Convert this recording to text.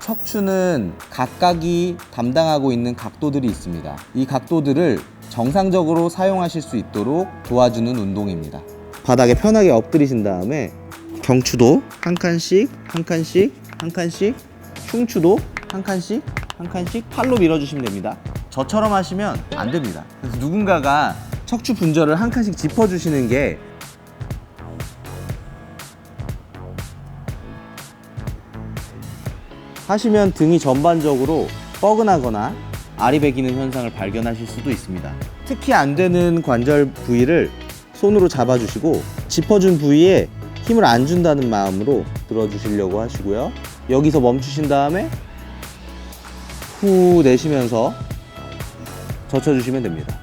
척추는 각각이 담당하고 있는 각도들이 있습니다. 이 각도들을 정상적으로 사용하실 수 있도록 도와주는 운동입니다. 바닥에 편하게 엎드리신 다음에 경추도 한 칸씩, 한 칸씩, 한 칸씩, 흉추도 한 칸씩, 한 칸씩 팔로 밀어주시면 됩니다. 저처럼 하시면 안 됩니다. 그래서 누군가가 척추 분절을 한 칸씩 짚어주시는 게 하시면 등이 전반적으로 뻐근하거나 알이 배기는 현상을 발견하실 수도 있습니다. 특히 안 되는 관절 부위를 손으로 잡아주시고 짚어준 부위에 힘을 안 준다는 마음으로 들어주시려고 하시고요. 여기서 멈추신 다음에 후 내쉬면서 젖혀주시면 됩니다.